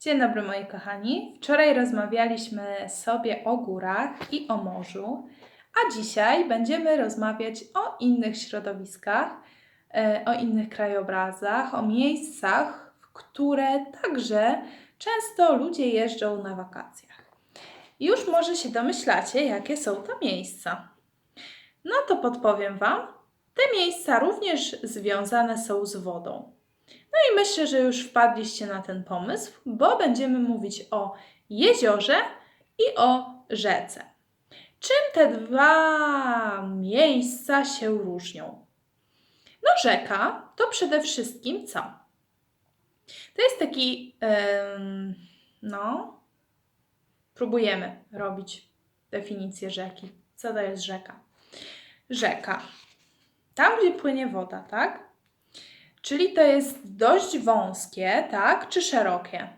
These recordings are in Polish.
Dzień dobry moi kochani. Wczoraj rozmawialiśmy sobie o górach i o morzu, a dzisiaj będziemy rozmawiać o innych środowiskach, e, o innych krajobrazach, o miejscach, w które także często ludzie jeżdżą na wakacjach. Już może się domyślacie, jakie są to miejsca. No to podpowiem Wam. Te miejsca również związane są z wodą. No i myślę, że już wpadliście na ten pomysł, bo będziemy mówić o jeziorze i o rzece. Czym te dwa miejsca się różnią? No, rzeka to przede wszystkim co? To jest taki, em, no, próbujemy robić definicję rzeki. Co to jest rzeka? Rzeka. Tam, gdzie płynie woda, tak? Czyli to jest dość wąskie, tak, czy szerokie?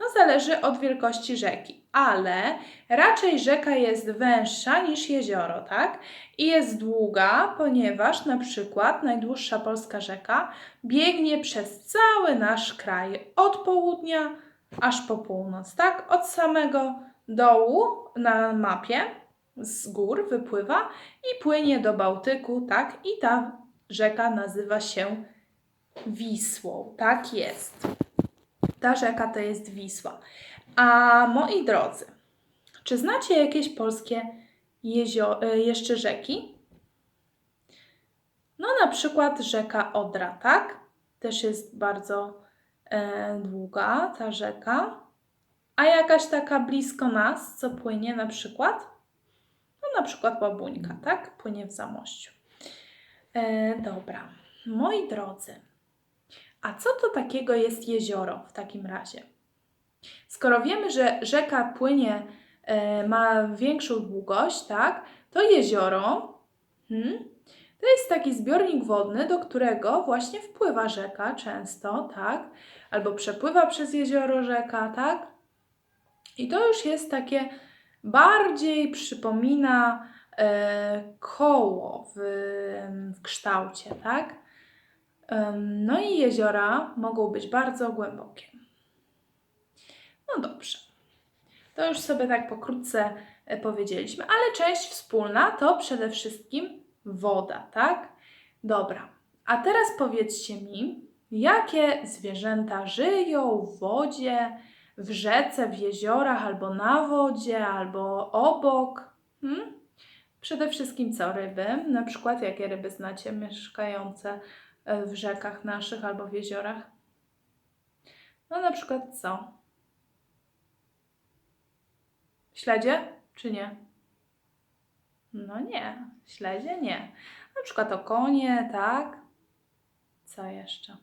No zależy od wielkości rzeki, ale raczej rzeka jest węższa niż jezioro, tak? I jest długa, ponieważ na przykład najdłuższa polska rzeka biegnie przez cały nasz kraj, od południa aż po północ, tak? Od samego dołu na mapie z gór wypływa i płynie do Bałtyku, tak? I ta rzeka nazywa się Wisłą. Tak jest. Ta rzeka to jest Wisła. A moi drodzy, czy znacie jakieś polskie jezio- e, jeszcze rzeki? No na przykład rzeka Odra, tak? Też jest bardzo e, długa ta rzeka. A jakaś taka blisko nas, co płynie na przykład? No na przykład Babuńka, tak? Płynie w Zamościu. E, dobra. Moi drodzy, a co to takiego jest jezioro w takim razie? Skoro wiemy, że rzeka płynie, e, ma większą długość, tak, to jezioro hmm, to jest taki zbiornik wodny, do którego właśnie wpływa rzeka często, tak, albo przepływa przez jezioro rzeka, tak. I to już jest takie bardziej przypomina e, koło w, w kształcie, tak? No i jeziora mogą być bardzo głębokie. No dobrze. To już sobie tak pokrótce e, powiedzieliśmy, ale część wspólna to przede wszystkim woda, tak? Dobra. A teraz powiedzcie mi, jakie zwierzęta żyją w wodzie, w rzece, w jeziorach, albo na wodzie, albo obok? Hmm? Przede wszystkim co? Ryby. Na przykład jakie ryby znacie mieszkające w rzekach naszych albo w jeziorach? No na przykład co? Śledzie czy nie? No nie, śledzie nie. Na przykład okonie, tak? Co jeszcze?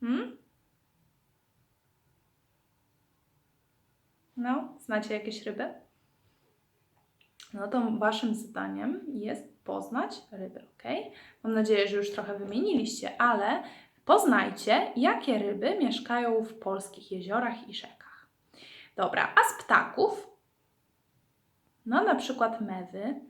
Hmm? No, znacie jakieś ryby? No to waszym zadaniem jest poznać ryby, ok? Mam nadzieję, że już trochę wymieniliście, ale poznajcie, jakie ryby mieszkają w polskich jeziorach i rzekach. Dobra, a z ptaków? No na przykład mewy,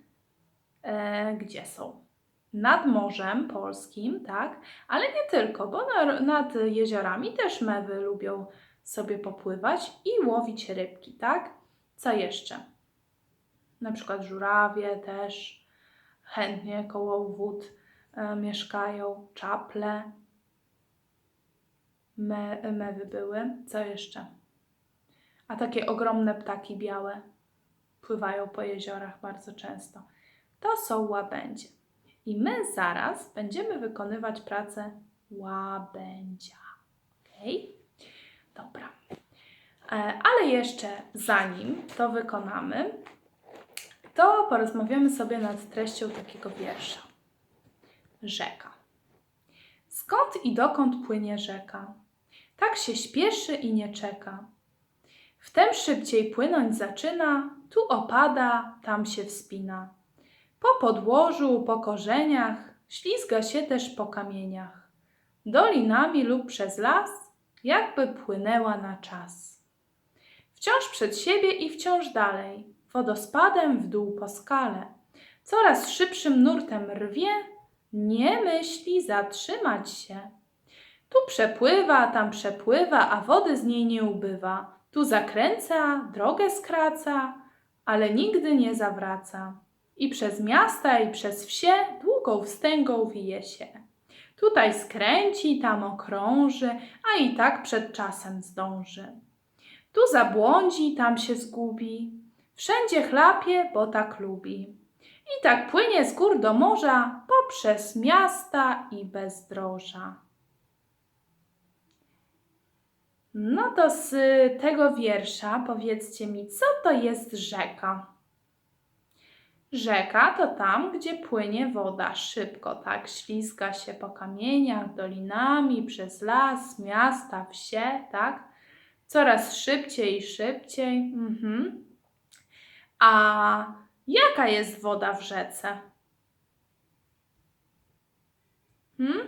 e, gdzie są? Nad Morzem Polskim, tak? Ale nie tylko, bo na, nad jeziorami też mewy lubią sobie popływać i łowić rybki, tak? Co jeszcze? Na przykład żurawie też chętnie koło wód e, mieszkają, czaple, me, mewy były. Co jeszcze? A takie ogromne ptaki białe pływają po jeziorach bardzo często. To są łabędzie. I my zaraz będziemy wykonywać pracę łabędzia. Ok? Dobra. E, ale jeszcze zanim to wykonamy, to porozmawiamy sobie nad treścią takiego wiersza. Rzeka. Skąd i dokąd płynie rzeka? Tak się śpieszy i nie czeka. Wtem szybciej płynąć zaczyna, tu opada, tam się wspina. Po podłożu, po korzeniach, ślizga się też po kamieniach. Dolinami lub przez las, jakby płynęła na czas. Wciąż przed siebie i wciąż dalej, wodospadem w dół po skale. Coraz szybszym nurtem rwie, nie myśli zatrzymać się. Tu przepływa, tam przepływa, a wody z niej nie ubywa. Tu zakręca, drogę skraca, ale nigdy nie zawraca. I przez miasta, i przez wsie długą wstęgą wije się. Tutaj skręci, tam okrąży, a i tak przed czasem zdąży. Tu zabłądzi, tam się zgubi. Wszędzie chlapie, bo tak lubi. I tak płynie z gór do morza, poprzez miasta i bezdroża. No to z tego wiersza powiedzcie mi, co to jest rzeka? Rzeka to tam, gdzie płynie woda szybko, tak? Ślizga się po kamieniach, dolinami, przez las, miasta, wsie, tak? Coraz szybciej i szybciej. Mhm. A jaka jest woda w rzece? Hmm?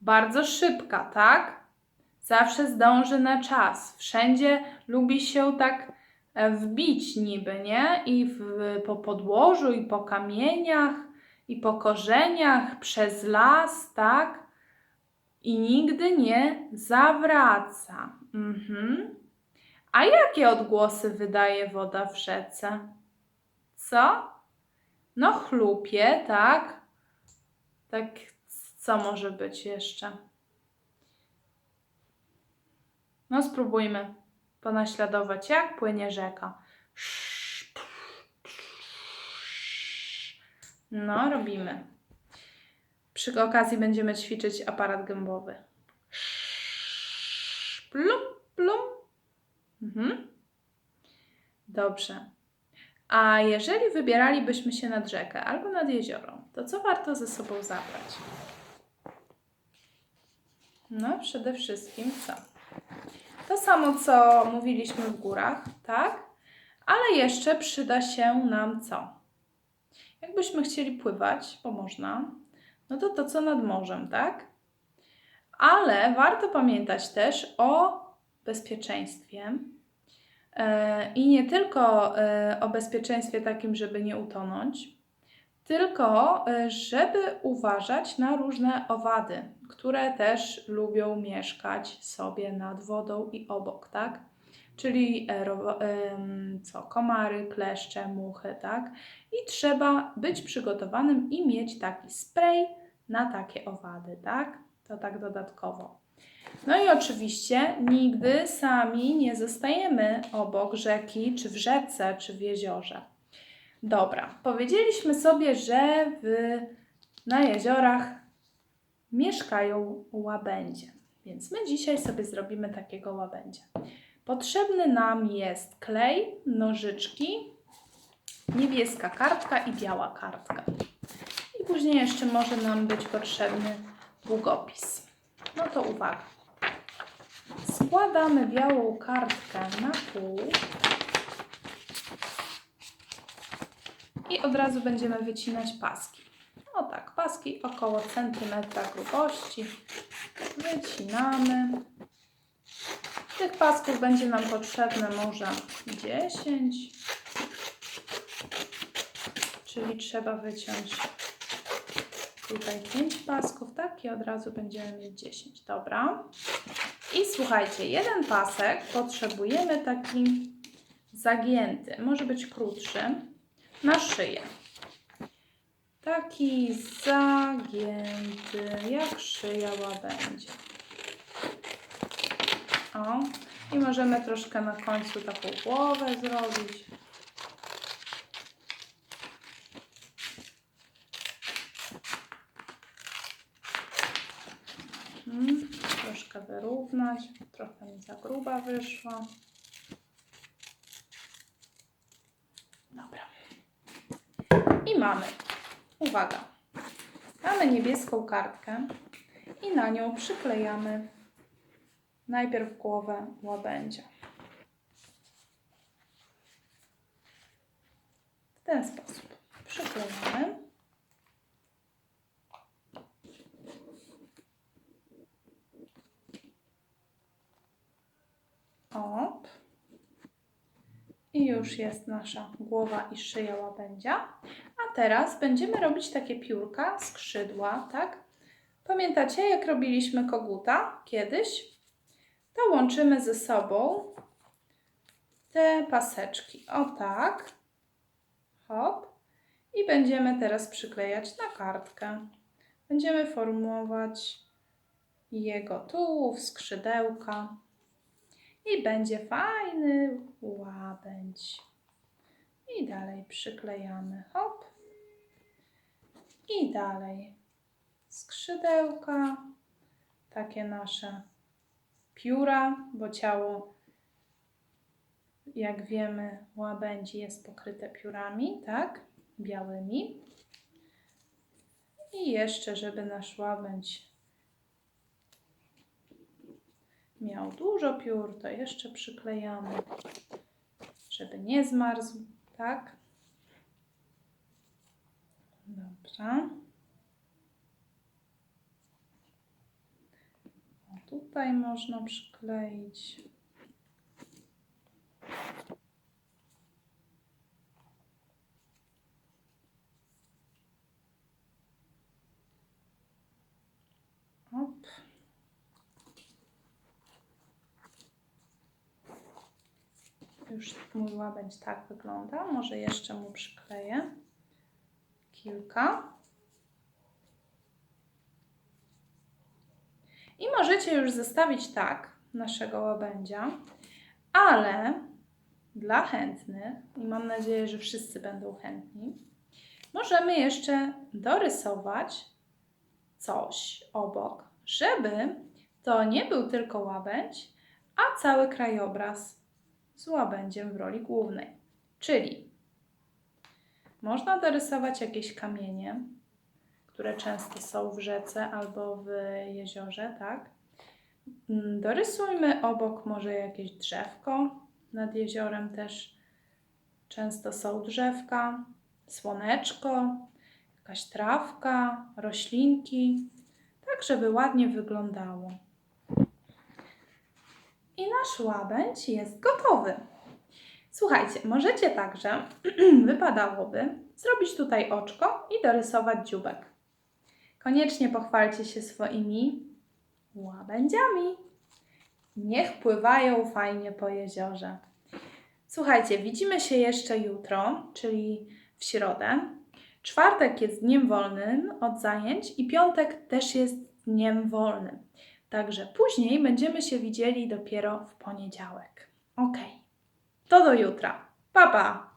Bardzo szybka, tak? Zawsze zdąży na czas. Wszędzie lubi się tak e, wbić niby, nie? I w, po podłożu, i po kamieniach, i po korzeniach, przez las, tak? I nigdy nie zawraca. Mhm. A jakie odgłosy wydaje woda w rzece? Co? No chlupie, tak? Tak, co może być jeszcze? No spróbujmy ponaśladować, jak płynie rzeka. No, robimy. Przy okazji będziemy ćwiczyć aparat gębowy. Plum, plum. Mhm. Dobrze. A jeżeli wybieralibyśmy się nad rzekę albo nad jezioro, to co warto ze sobą zabrać? No, przede wszystkim co? To samo, co mówiliśmy w górach, tak? Ale jeszcze przyda się nam co? Jakbyśmy chcieli pływać, bo można, no to to, co nad morzem, tak? Ale warto pamiętać też o bezpieczeństwie. E, I nie tylko e, o bezpieczeństwie takim, żeby nie utonąć, tylko e, żeby uważać na różne owady, które też lubią mieszkać sobie nad wodą i obok, tak? Czyli co, komary, kleszcze, muchy, tak? I trzeba być przygotowanym i mieć taki spray na takie owady, tak? To tak dodatkowo. No i oczywiście nigdy sami nie zostajemy obok rzeki, czy w rzece, czy w jeziorze. Dobra, powiedzieliśmy sobie, że w, na jeziorach mieszkają łabędzie. Więc my dzisiaj sobie zrobimy takiego łabędzia. Potrzebny nam jest klej, nożyczki, niebieska kartka i biała kartka. I później jeszcze może nam być potrzebny długopis. No to uwaga. Składamy białą kartkę na pół i od razu będziemy wycinać paski. O tak, paski około centymetra grubości. Wycinamy. Tych pasków będzie nam potrzebne może 10, czyli trzeba wyciąć tutaj 5 pasków, tak? I od razu będziemy mieć 10. Dobra. I słuchajcie, jeden pasek potrzebujemy taki zagięty, może być krótszy, na szyję. Taki zagięty, jak szyja łabędzie. O, i możemy troszkę na końcu taką głowę zrobić. Hmm, troszkę wyrównać, trochę mi za gruba wyszła. Dobra. I mamy, uwaga, mamy niebieską kartkę i na nią przyklejamy najpierw głowę łabędzia. W ten sposób przyklejamy. Op. I już jest nasza głowa i szyja łabędzia. A teraz będziemy robić takie piórka, skrzydła, tak? Pamiętacie, jak robiliśmy koguta kiedyś? To łączymy ze sobą te paseczki. O tak. Hop. I będziemy teraz przyklejać na kartkę. Będziemy formować jego tułów, skrzydełka. I będzie fajny łabędź. I dalej przyklejamy. Hop. I dalej skrzydełka, takie nasze pióra, bo ciało, jak wiemy, łabędzi jest pokryte piórami, tak? Białymi. I jeszcze, żeby nasz łabędź miał dużo piór, to jeszcze przyklejamy, żeby nie zmarzł, tak? Dobrze. O, tutaj można przykleić. Hop. Już mój łabędź tak wygląda. Może jeszcze mu przykleję kilka. I możecie już zostawić tak naszego łabędzia, ale dla chętnych, i mam nadzieję, że wszyscy będą chętni, możemy jeszcze dorysować coś obok, żeby to nie był tylko łabędź, a cały krajobraz z łabędziem w roli głównej. Czyli można dorysować jakieś kamienie, które często są w rzece albo w jeziorze, tak? Mm, Dorysujmy obok może jakieś drzewko. Nad jeziorem też często są drzewka, słoneczko, jakaś trawka, roślinki, tak żeby ładnie wyglądało. I nasz łabędź jest gotowy. Słuchajcie, możecie także, wypadałoby, zrobić tutaj oczko i dorysować dzióbek. Koniecznie pochwalcie się swoimi łabędziami. Niech pływają fajnie po jeziorze. Słuchajcie, widzimy się jeszcze jutro, czyli w środę. Czwartek jest dniem wolnym od zajęć i piątek też jest dniem wolnym. Także później będziemy się widzieli dopiero w poniedziałek. Ok. To do jutra. Pa pa!